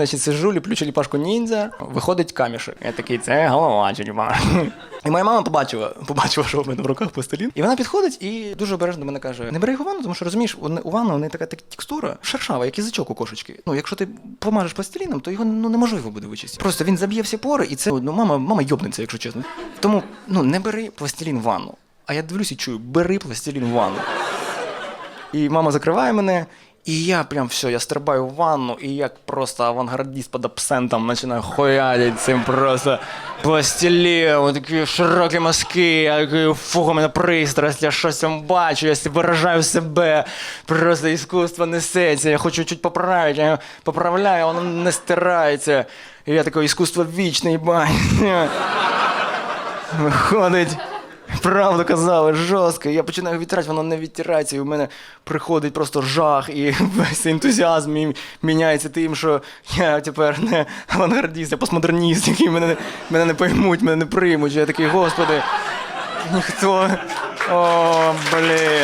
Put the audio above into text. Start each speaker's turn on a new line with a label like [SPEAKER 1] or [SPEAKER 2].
[SPEAKER 1] Значить, сижу, ліплю черепашку ніндзя, виходить камішек. Я такий, це голова черепашки. І моя мама побачила, побачила, що в мене в руках пластилін. І вона підходить і дуже обережно мене каже: не бери його в ванну, тому що розумієш, у ванну у неї така текстура шершава, як язичок у кошечки. Ну, якщо ти помажеш пластиліном, то його ну неможливо буде вичистити. Просто він заб'є всі пори, і це ну мама, мама йобнеться, якщо чесно. Тому ну не бери пластилін в ванну. А я дивлюсь і чую, бери пластилін в ванну. І мама закриває мене, і я прям все, я стрибаю в ванну, і як просто авангардіст під абсентом починаю хоялить цим просто пластиліном, такі широкі мазки, я такий, фух, у мене пристрасть, я щось там бачу, я виражаю себе, просто іскусство несеться, я хочу чуть поправити, я поправляю, воно не стирається. І я такий, іскусство вічне, їбать. Виходить. Правду казали, жорстко. Я починаю відтирати, воно не відтирається, і в мене приходить просто жах, і весь ентузіазм міняється тим, що я тепер не авангардіст, я постмодерніст, який мене, мене не поймуть, мене не приймуть. Я такий, господи, ніхто. О, блін.